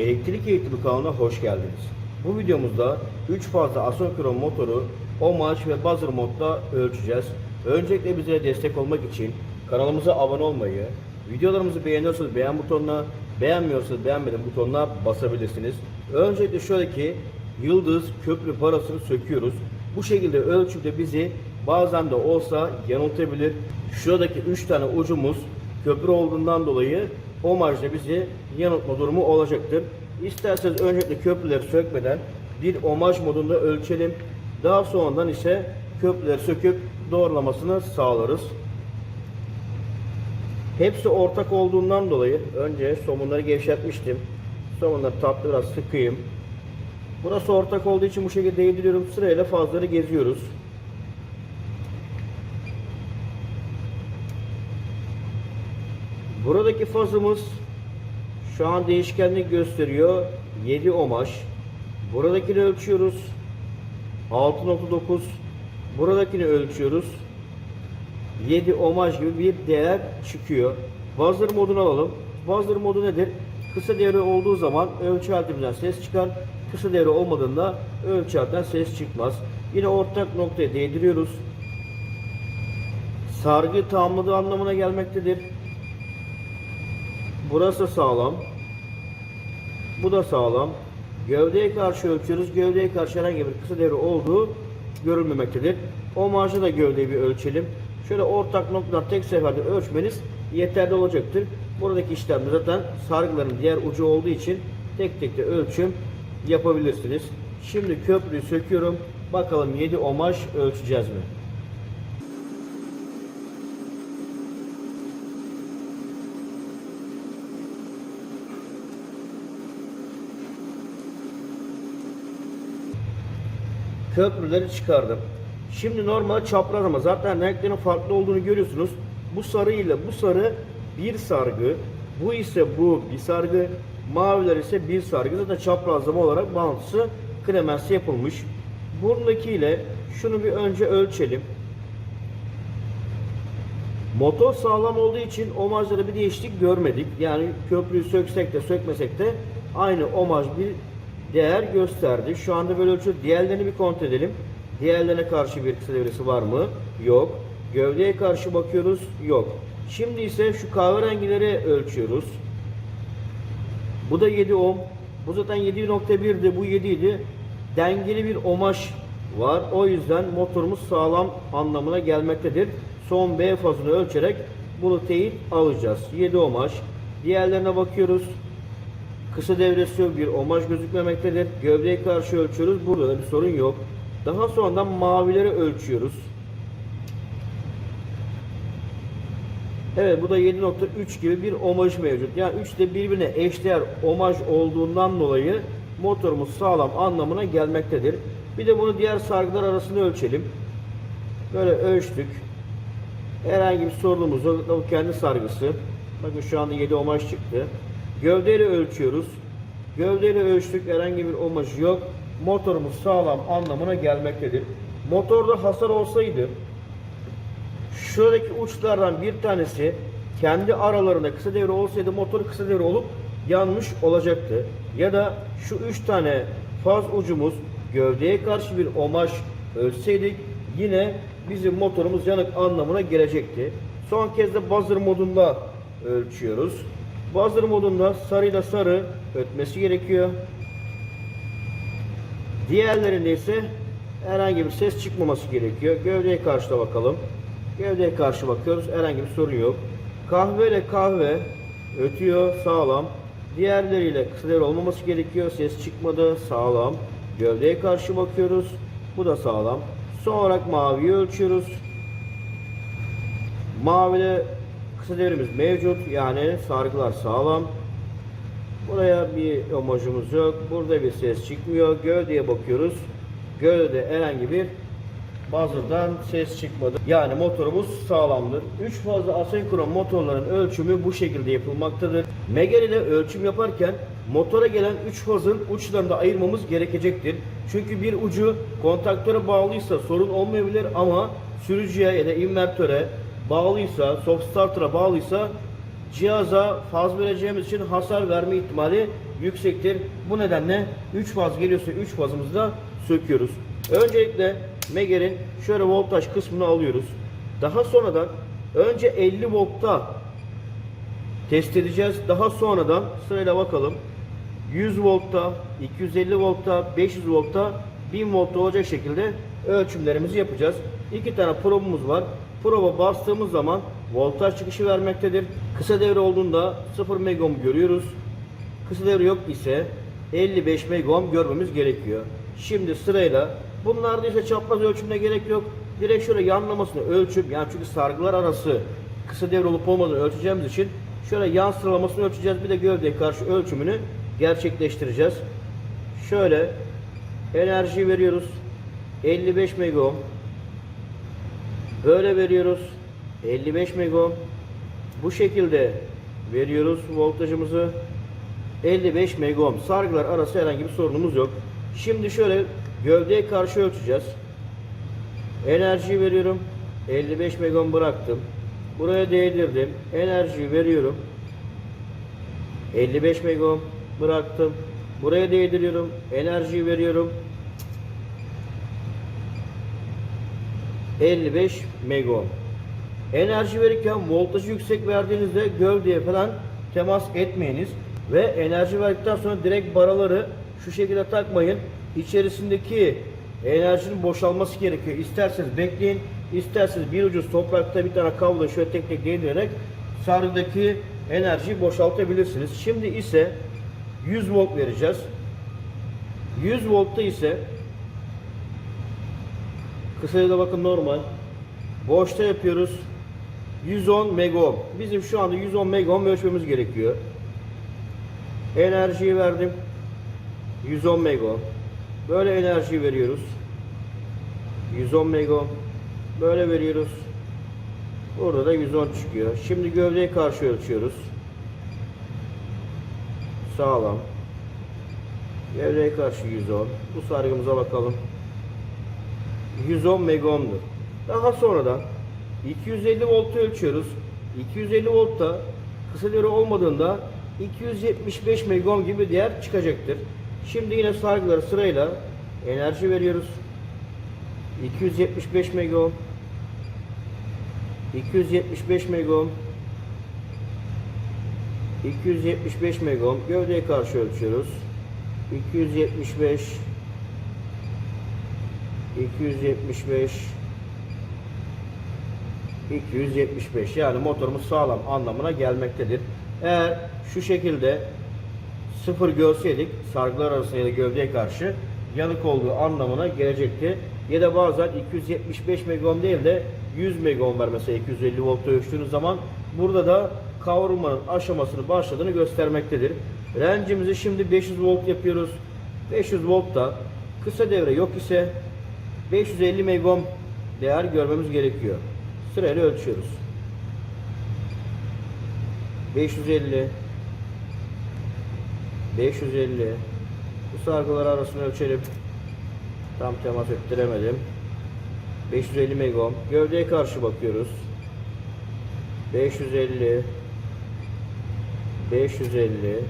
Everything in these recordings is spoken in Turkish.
Elektrik Eğitimi kanalına hoş geldiniz. Bu videomuzda 3 fazla asonkron motoru OMAJ ve buzzer modda ölçeceğiz. Öncelikle bize destek olmak için kanalımıza abone olmayı, videolarımızı beğeniyorsanız beğen butonuna, beğenmiyorsanız beğenmedim butonuna basabilirsiniz. Öncelikle şuradaki yıldız köprü parasını söküyoruz. Bu şekilde ölçümde bizi bazen de olsa yanıltabilir. Şuradaki 3 tane ucumuz köprü olduğundan dolayı o marjda bizi yanıltma durumu olacaktır. İsterseniz öncelikle köprüleri sökmeden bir omaj modunda ölçelim. Daha sonradan ise köprüleri söküp doğrulamasını sağlarız. Hepsi ortak olduğundan dolayı önce somunları gevşetmiştim. Somunları tatlı biraz sıkayım. Burası ortak olduğu için bu şekilde değdiriyorum. Sırayla fazları geziyoruz. Buradaki fazımız şu an değişkenlik gösteriyor. 7 ohmaj. Buradakini ölçüyoruz. 6.9. Buradakini ölçüyoruz. 7 ohmaj gibi bir değer çıkıyor. Buzzer modunu alalım. Buzzer modu nedir? Kısa devre olduğu zaman ölçü aletimizden ses çıkar. Kısa devre olmadığında ölçü aletinden ses çıkmaz. Yine ortak noktaya değdiriyoruz. Sargı tamamladığı anlamına gelmektedir. Burası sağlam. Bu da sağlam. Gövdeye karşı ölçüyoruz. Gövdeye karşı herhangi bir kısa devre olduğu görülmemektedir. O marjı da gövdeyi bir ölçelim. Şöyle ortak noktalar tek seferde ölçmeniz yeterli olacaktır. Buradaki işlemde zaten sargıların diğer ucu olduğu için tek tek de ölçüm yapabilirsiniz. Şimdi köprüyü söküyorum. Bakalım 7 omaj ölçeceğiz mi? Köprüleri çıkardım. Şimdi normal çapraz ama zaten renklerin farklı olduğunu görüyorsunuz. Bu sarı ile bu sarı bir sargı. Bu ise bu bir sargı. Maviler ise bir sargı. Zaten çaprazlama olarak bağıntısı kremensi yapılmış. Buradaki ile şunu bir önce ölçelim. Motor sağlam olduğu için omajlara bir değişiklik görmedik. Yani köprüyü söksek de sökmesek de aynı omaj bir değer gösterdi. Şu anda böyle ölçü. Diğerlerini bir kontrol edelim. Diğerlerine karşı bir kısa devresi var mı? Yok. Gövdeye karşı bakıyoruz. Yok. Şimdi ise şu kahverengileri ölçüyoruz. Bu da 7 ohm. Bu zaten 7.1'di. Bu 7 idi. Dengeli bir omaj var. O yüzden motorumuz sağlam anlamına gelmektedir. Son B fazını ölçerek bunu teyit alacağız. 7 omaj. Diğerlerine bakıyoruz. Kısa devresi. Bir omaj gözükmemektedir. Gövdeye karşı ölçüyoruz. Burada da bir sorun yok. Daha sonradan mavileri ölçüyoruz. Evet bu da 7.3 gibi bir omaj mevcut. Yani 3 de birbirine eşdeğer omaj olduğundan dolayı motorumuz sağlam anlamına gelmektedir. Bir de bunu diğer sargılar arasında ölçelim. Böyle ölçtük. Herhangi bir sorunumuz yok. Bu kendi sargısı. Bakın şu anda 7 omaj çıktı. Gövdeyle ölçüyoruz. Gövdeyle ölçtük. Herhangi bir omaj yok. Motorumuz sağlam anlamına gelmektedir. Motorda hasar olsaydı şuradaki uçlardan bir tanesi kendi aralarında kısa devre olsaydı motor kısa devre olup yanmış olacaktı. Ya da şu üç tane faz ucumuz gövdeye karşı bir omaj ölçseydik yine bizim motorumuz yanık anlamına gelecekti. Son kez de buzzer modunda ölçüyoruz. Buzzer modunda sarıyla sarı ötmesi gerekiyor. Diğerlerinde ise herhangi bir ses çıkmaması gerekiyor. Gövdeye karşı da bakalım. Gövdeye karşı bakıyoruz. Herhangi bir sorun yok. Kahve ile kahve ötüyor sağlam. Diğerleriyle devre olmaması gerekiyor. Ses çıkmadı sağlam. Gövdeye karşı bakıyoruz. Bu da sağlam. Son olarak maviyi ölçüyoruz. Mavide kısa devrimiz mevcut. Yani sargılar sağlam. Buraya bir omajımız yok. Burada bir ses çıkmıyor. Gövdeye bakıyoruz. Gövdede herhangi bir buzzer'dan ses çıkmadı. Yani motorumuz sağlamdır. 3 fazla asenkron motorların ölçümü bu şekilde yapılmaktadır. Megar ile ölçüm yaparken motora gelen 3 fazın uçlarını da ayırmamız gerekecektir. Çünkü bir ucu kontaktöre bağlıysa sorun olmayabilir ama sürücüye ya da invertöre bağlıysa, soft starter'a bağlıysa cihaza faz vereceğimiz için hasar verme ihtimali yüksektir. Bu nedenle 3 faz geliyorsa 3 fazımızı da söküyoruz. Öncelikle Meger'in şöyle voltaj kısmını alıyoruz. Daha sonradan önce 50 voltta test edeceğiz. Daha sonradan sırayla bakalım. 100 voltta, 250 voltta, 500 voltta, 1000 voltta olacak şekilde ölçümlerimizi yapacağız. İki tane probumuz var. Proba bastığımız zaman voltaj çıkışı vermektedir. Kısa devre olduğunda 0 megohm görüyoruz. Kısa devre yok ise 55 megohm görmemiz gerekiyor. Şimdi sırayla bunlarda ise çapraz ölçümüne gerek yok. Direkt şöyle yanlamasını ölçüp yani çünkü sargılar arası kısa devre olup olmadığını ölçeceğimiz için şöyle yan sıralamasını ölçeceğiz. Bir de gövdeye karşı ölçümünü gerçekleştireceğiz. Şöyle enerji veriyoruz. 55 megohm. Böyle veriyoruz. 55 megohm. Bu şekilde veriyoruz voltajımızı. 55 megohm. Sargılar arası herhangi bir sorunumuz yok. Şimdi şöyle gövdeye karşı ölçeceğiz. Enerji veriyorum. 55 megohm bıraktım. Buraya değdirdim. Enerji veriyorum. 55 megohm bıraktım. Buraya değdiriyorum. Enerji veriyorum. 55 megohm. Enerji verirken voltajı yüksek verdiğinizde gövdeye falan temas etmeyiniz. Ve enerji verdikten sonra direkt baraları şu şekilde takmayın. İçerisindeki enerjinin boşalması gerekiyor. İsterseniz bekleyin, isterseniz bir ucuz toprakta bir tane kablo şöyle tek tek değdirerek sargıdaki enerjiyi boşaltabilirsiniz. Şimdi ise 100 volt vereceğiz. 100 voltta ise kısayla bakın normal. Boşta yapıyoruz. 110 megohm. Bizim şu anda 110 megohm ölçmemiz gerekiyor. Enerjiyi verdim. 110 megohm. Böyle enerji veriyoruz. 110 megohm. Böyle veriyoruz. Burada da 110 çıkıyor. Şimdi gövdeye karşı ölçüyoruz. Sağlam. Gövdeye karşı 110. Bu sargımıza bakalım. 110 megohmdur. Daha sonradan 250 voltu ölçüyoruz. 250 voltta kısa devre olmadığında 275 megohm gibi değer çıkacaktır. Şimdi yine sargıları sırayla enerji veriyoruz. 275 megohm 275 megohm 275 megohm gövdeye karşı ölçüyoruz. 275 275 275 yani motorumuz sağlam anlamına gelmektedir. Eğer şu şekilde sıfır görseydik sargılar arasında gövdeye karşı yanık olduğu anlamına gelecekti. Ya da bazen 275 megohm değil de 100 megohm var mesela 250 voltta ölçtüğünüz zaman burada da kavrulmanın aşamasını başladığını göstermektedir. Rencimizi şimdi 500 volt yapıyoruz. 500 voltta kısa devre yok ise 550 megohm değer görmemiz gerekiyor. Sırayla ölçüyoruz. 550 550 Bu sargılar arasını ölçelim. Tam temas ettiremedim. 550 megohm. Gövdeye karşı bakıyoruz. 550 550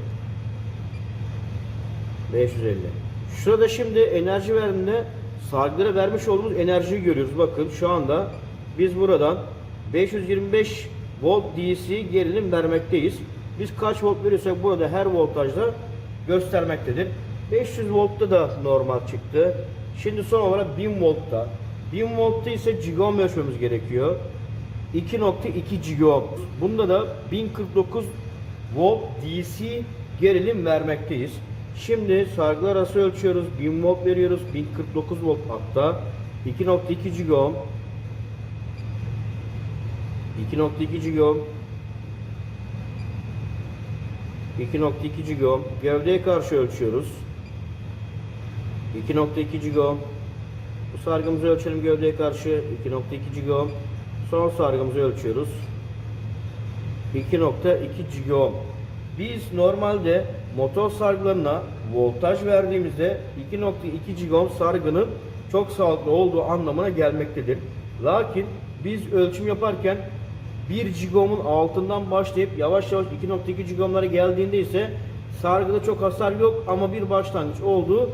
550 Şurada şimdi enerji verdiğinde sargılara vermiş olduğumuz enerjiyi görüyoruz. Bakın şu anda biz buradan 525 volt DC gerilim vermekteyiz. Biz kaç volt veriyorsak burada her voltajda göstermektedir. 500 voltta da normal çıktı. Şimdi son olarak 1000 voltta. 1000 voltta ise gigaohm ölçmemiz gerekiyor. 2.2 gigaohm. Bunda da 1049 volt DC gerilim vermekteyiz. Şimdi sargılar arası ölçüyoruz. 1000 volt veriyoruz. 1049 volt hatta. 2.2 gigaohm. 2.2 gigaohm. 2.2 gigaohm. Gövdeye karşı ölçüyoruz. 2.2 gigaohm. Bu sargımızı ölçelim gövdeye karşı 2.2 gigaohm. Son sargımızı ölçüyoruz. 2.2 gigaohm. Biz normalde motor sargılarına voltaj verdiğimizde 2.2 gigaohm sargının çok sağlıklı olduğu anlamına gelmektedir. Lakin biz ölçüm yaparken 1 gigaohmun altından başlayıp yavaş yavaş 2.2 gigaohmlara geldiğinde ise Sargıda çok hasar yok ama bir başlangıç olduğu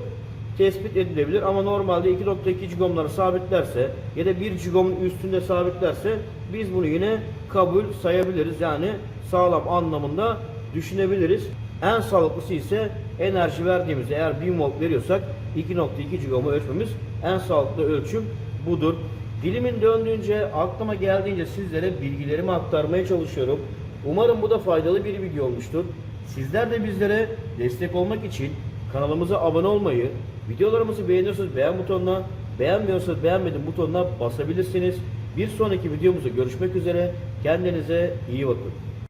tespit edilebilir ama normalde 2.2 cigomları sabitlerse ya da 1 cigomun üstünde sabitlerse biz bunu yine kabul sayabiliriz. Yani sağlam anlamında düşünebiliriz. En sağlıklısı ise enerji verdiğimizde eğer 1000 volt veriyorsak 2.2 cigomu ölçmemiz en sağlıklı ölçüm budur. Dilimin döndüğünce aklıma geldiğince sizlere bilgilerimi aktarmaya çalışıyorum. Umarım bu da faydalı bir video olmuştur. Sizler de bizlere destek olmak için kanalımıza abone olmayı, videolarımızı beğenirseniz beğen butonuna, beğenmiyorsanız beğenmedim butonuna basabilirsiniz. Bir sonraki videomuzda görüşmek üzere. Kendinize iyi bakın.